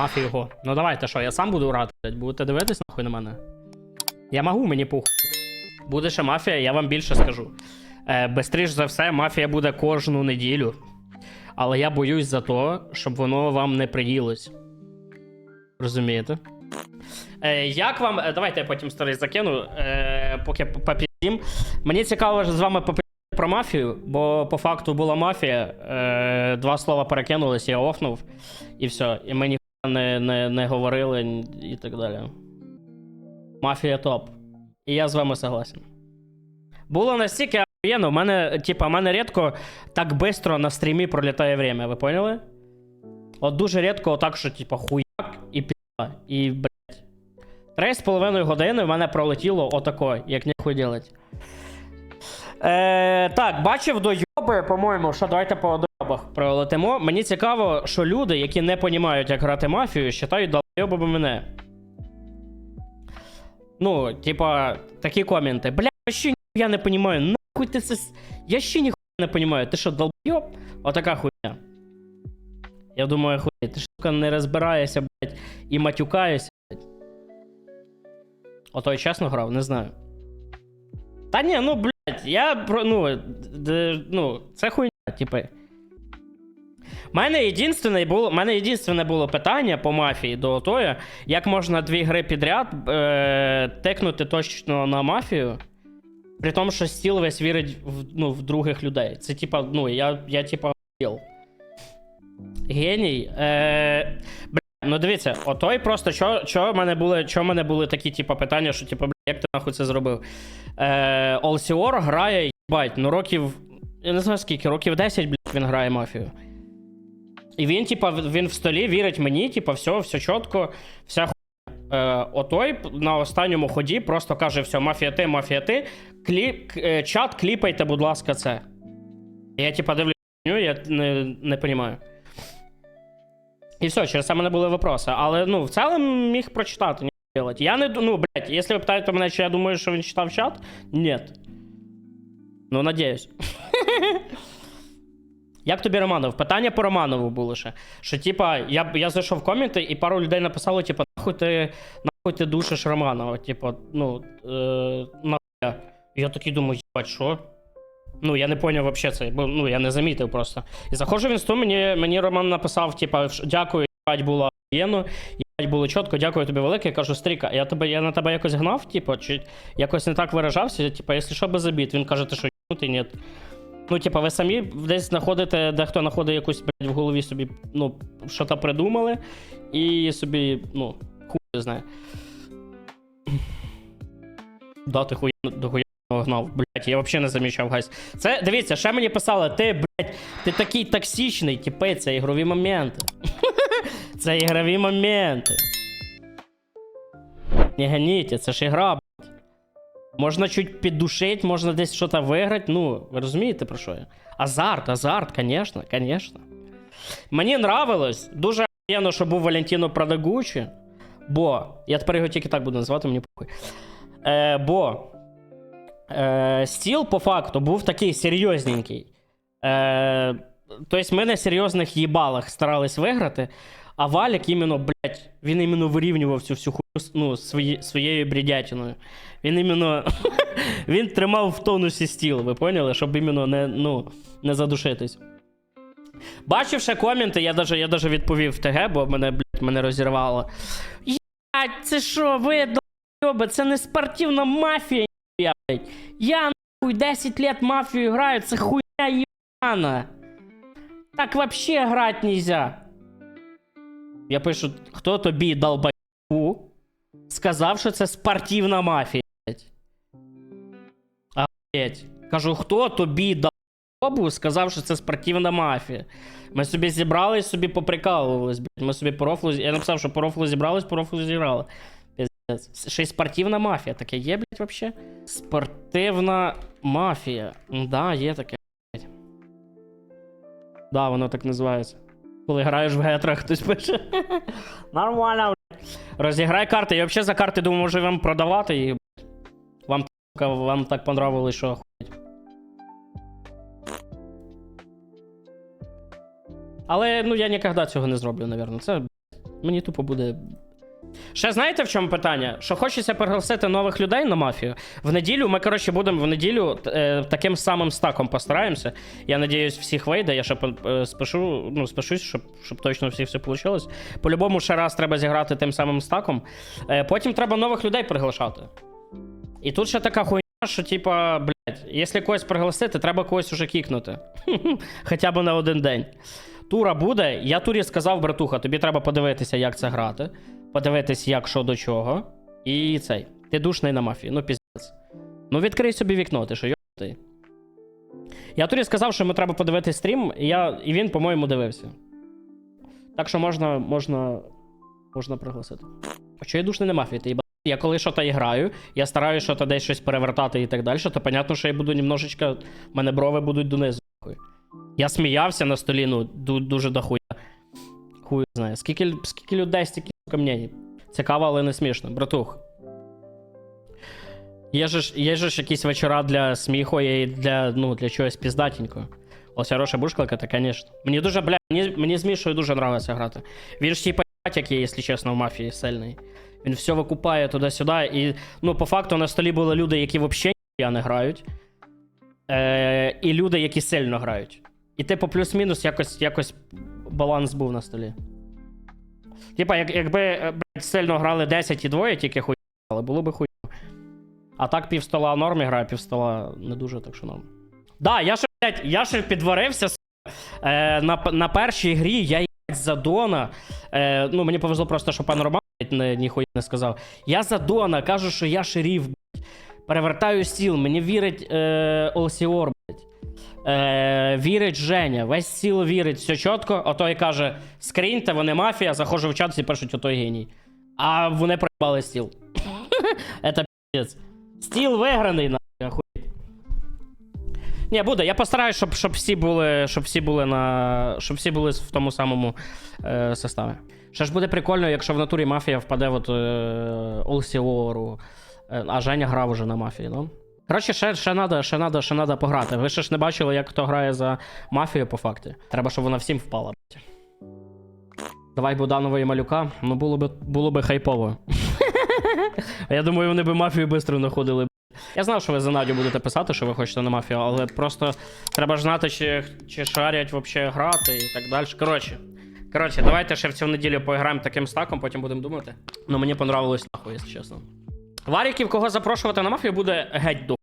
Мафію його. Ну давайте що, я сам буду грати, блядь, будете дивитись нахуй на мене. Я можу, мені пух. Буде ще мафія, я вам більше скажу. Е, бистріш за все, мафія буде кожну неділю. Але я боюсь за то, щоб воно вам не приїлось. Розумієте? Е, як вам. е, Давайте я потім старий закину, е, поки попіздім. Мені цікаво з вами попіздіти про мафію, бо по факту була мафія. Е, два слова перекинулись, я офнув, і все. І мені не, не, не говорили і так далі. Мафія топ. І я з вами согласен. Було настільки охуєнно, в мене, типа, в мене рідко так швидко на стрімі пролітає время, ви поняли? От дуже рідко отак, що, типа, хуяк і пі***а, і, блядь. Три з половиною години в мене пролетіло отако, як ніхуй делать. Е, так, бачив дойоби, по-моєму, що давайте по дойобах пролетимо. Мені цікаво, що люди, які не розуміють, як грати мафію, вважають долбойобами мене. Ну, типа, такі коменти. Бля, я не понимаю, нахуй ти це. Я ще ніхуя не понимаю. Ти що, долбойоб? Отака хуйня. Я думаю, хуй, ти сука не розбираєшся, блядь, і матюкаєшся, блядь. Ото я чесно грав, не знаю. Та ні, ну, блядь, я про. Ну, ну це хуйня, типи. У мене єдинственне було, мене єдинственне було питання по мафії до того, як можна дві гри підряд е, текнути точно на мафію, при тому, що стіл весь вірить в, ну, в других людей. Це типа, ну, я, я типа. Геній. Е, бля, ну дивіться, отой просто, що, в мене були, що в мене були такі, типа, питання, що, типа, як ти нахуй це зробив? Е, Олсіор грає, їбать, ну років. Я не знаю скільки, років 10, блядь, він грає мафію. І він, типа, він в столі вірить мені, типа, все, все чітко, вся хуйня. Е, отой на останньому ході просто каже: все, мафія ти, мафія ти. Кліп, е, чат, кліпайте, будь ласка, це. Я, типа, дивлюсь, я не, не розумію. І все, через це мене були вопроси. Але ну, в цілому міг прочитати, делать. Я не ну, блядь, якщо ви питаєте мене, чи я думаю, що він читав чат, ні. Ну, надіюсь. Як тобі Романов? Питання по Романову було ще. Що, типа, я, я зайшов в коменти, і пару людей написало, типа, нахуй ти, нахуй ти душиш Романова. Типа, ну, е, нахуя. Я такий думаю, їбать, що? Ну, я не поняв вообще це, бо ну, я не замітив просто. І заходжу в інсту, мені, мені Роман написав, типа, дякую, їбать, було їбать, було чітко, дякую тобі велике. Я кажу, стріка, я, тебе, я на тебе якось гнав, типа, чи якось не так виражався, типа, якщо що, без обід. Він каже, ти що, ти ні. Ну, типа, ви самі десь знаходите, дехто знаходить якусь, блядь, в голові собі, ну, що то придумали, і собі, ну, хуй знає. Да, ти хуй до гнав, блядь, я взагалі не замічав, гайс. Це, дивіться, ще мені писали, ти, блядь, ти такий токсичний, типи, це ігрові моменти. Це ігрові моменти. Не ганіть, це ж ігра. Можна чуть піддушить, можна десь щось виграти. Ну, ви розумієте про що я? Азарт, азарт, конечно, конечно. Мені нравилось. Дуже охуєнно, що був Валентіно Продагучі. Бо. Я тепер його тільки так буду називати, мені похуй. Е, бо. Е, стіл, по факту, був такий серйозненький. Е, тобто ми на серйозних їбалах старались виграти, а Валік іменно, блядь, він іменно вирівнював цю всю хуйню ну, свої, своєю бредятиною. Він іменно. він тримав в тонусі стіл, ви поняли? Щоб іменно не, ну, не задушитись. Бачивши коменти, я даже, я відповів в ТГ, бо мене, блядь, мене розірвало. Ять, це що, ви долбоёби, це не спортивна мафія, блядь. Я нахуй 10 лет мафію граю, це хуйня ебана. Так вообще грати нельзя. Я пишу, хто тобі долбоёбу сказав, що це спортивна мафія, блядь. Охуєть. Кажу, хто тобі долбоёбу сказав, що це спортивна мафія. Ми собі зібрались, собі поприкалувались, блядь. Ми собі по рофлу... Я написав, що по рофлу зібрались, по рофлу зіграли. Ще й спортивна мафія. Таке є, блядь, вообще? Спортивна мафія. Да, є таке, блядь. Да, воно так називається. Коли граєш в гетрах, хтось пише. Нормально. Розіграй карти. Я взагалі за карти думаю, може вам продавати і. Вам, вам так понравилось, що охуєть. Але ну я ніколи цього не зроблю, напевно. Це Мені тупо буде. Ще знаєте, в чому питання? Що хочеться пригласити нових людей на мафію. В неділю ми, коротше, будемо в неділю е, таким самим стаком постараємося. Я надіюсь, всіх вийде. Я ще е, спешу, ну, спешусь, щоб, щоб точно всіх все вийшло. По-любому, ще раз треба зіграти тим самим стаком. Е, потім треба нових людей приглашати. І тут ще така хуйня, що, типа, блядь, якщо когось пригласити, треба когось уже кікнути. Хоча б на один день. Тура буде. Я турі сказав, братуха, тобі треба подивитися, як це грати, подивитись, як що до чого. І цей. Ти душний на мафії, ну піздець. Ну відкрий собі вікно, ти що йобтий. Я турі сказав, що йому треба подивитись стрім, і, я, і він, по-моєму, дивився. Так що можна, можна, можна пригласити. Що я душний на мафії? Ти їба- Я коли що то граю, я стараюся що то десь щось перевертати і так далі, то понятно, що я буду немножечко. в мене брови будуть донизу. Я сміявся на столі, ну, дуже дохуя. Хуй знає. Скільки, скільки людей, стільки камней. Цікаво, але не смішно. Братух. Є ж- є ж якісь вечора для сміху і для, ну, для чогось піздатенького. Ось хороша бушкалка, то, звісно. Мені дуже, бля, мені, мені з Мішою дуже подобається грати. Він ж типа як є, якщо чесно, в мафії сильний. Він все викупає туди-сюди. І, ну, по факту на столі були люди, які взагалі не грають. Е, і люди, які сильно грають. І типу, плюс-мінус якось, якось баланс був на столі. Типа, як, якби е, блядь, сильно грали 10 і двоє, тільки хуй грали, було би хуй. А так пів стола в нормі грає, пів стола не дуже, так що норм. Да, я ще, блядь, я ще підварився е, на, на першій грі, я їбать, за Дона. Е, ну, мені повезло просто, що пан Роман блядь, не, ніхуя не сказав. Я за Дона кажу, що я шеріф, блядь. Перевертаю стіл, мені вірить е, Олсіор, блядь. Е, вірить Женя, весь стіл вірить, все чітко. Ото і каже: скріньте, вони мафія, заходжу в чат і пишуть отой геній. А вони проїбали стіл. Это піздець. Стіл виграний, нахуй, охуєть. Ні, буде. Я постараюсь, щоб, щоб всі були, щоб всі були на. Щоб всі були в тому самому е, составі. Ще ж буде прикольно, якщо в натурі мафія впаде от е, Олсіору, е, а Женя грав уже на мафії, ну. Коротше, ще, ще надо, ще надо, ще надо пограти. Ви ще ж не бачили, як хто грає за мафію по факті. Треба, щоб вона всім впала. Давай Буданова і малюка. Ну було би, було би хайпово. Я думаю, вони би мафію швидко знаходили. Я знав, що ви за Надю будете писати, що ви хочете на мафію, але просто треба ж знати, чи, чи шарять взагалі грати і так далі. Коротше. Коротше, давайте ще в цю неділю поіграємо таким стаком, потім будемо думати. Ну мені понравилось нахуй, якщо чесно. Варіків, кого запрошувати на мафію, буде геть до